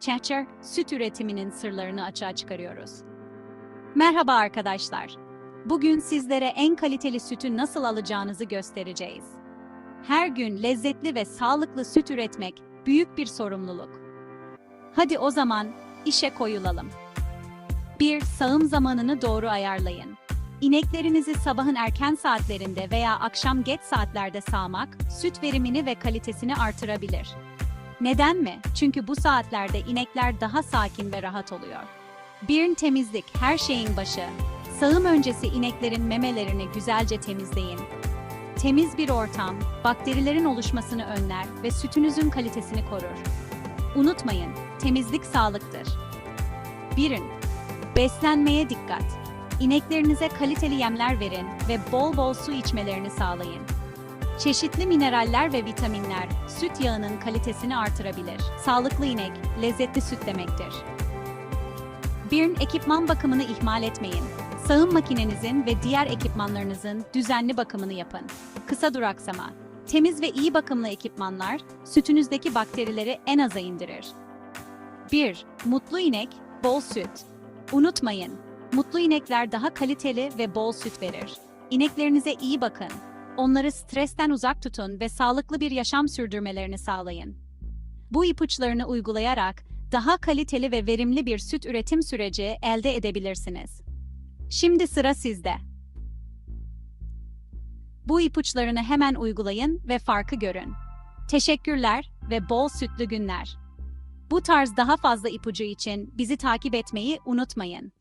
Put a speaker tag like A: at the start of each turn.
A: Çehçer, süt üretiminin sırlarını açığa çıkarıyoruz. Merhaba arkadaşlar. Bugün sizlere en kaliteli sütü nasıl alacağınızı göstereceğiz. Her gün lezzetli ve sağlıklı süt üretmek büyük bir sorumluluk. Hadi o zaman işe koyulalım. 1. Sağım zamanını doğru ayarlayın. İneklerinizi sabahın erken saatlerinde veya akşam geç saatlerde sağmak, süt verimini ve kalitesini artırabilir. Neden mi? Çünkü bu saatlerde inekler daha sakin ve rahat oluyor. Bir temizlik her şeyin başı. Sağım öncesi ineklerin memelerini güzelce temizleyin. Temiz bir ortam, bakterilerin oluşmasını önler ve sütünüzün kalitesini korur. Unutmayın, temizlik sağlıktır. 1. Beslenmeye dikkat. İneklerinize kaliteli yemler verin ve bol bol su içmelerini sağlayın. Çeşitli mineraller ve vitaminler süt yağının kalitesini artırabilir. Sağlıklı inek, lezzetli süt demektir. Bir ekipman bakımını ihmal etmeyin. Sağım makinenizin ve diğer ekipmanlarınızın düzenli bakımını yapın. Kısa duraksama. Temiz ve iyi bakımlı ekipmanlar sütünüzdeki bakterileri en aza indirir. 1. Mutlu inek, bol süt. Unutmayın, mutlu inekler daha kaliteli ve bol süt verir. İneklerinize iyi bakın. Onları stresten uzak tutun ve sağlıklı bir yaşam sürdürmelerini sağlayın. Bu ipuçlarını uygulayarak daha kaliteli ve verimli bir süt üretim süreci elde edebilirsiniz. Şimdi sıra sizde. Bu ipuçlarını hemen uygulayın ve farkı görün. Teşekkürler ve bol sütlü günler. Bu tarz daha fazla ipucu için bizi takip etmeyi unutmayın.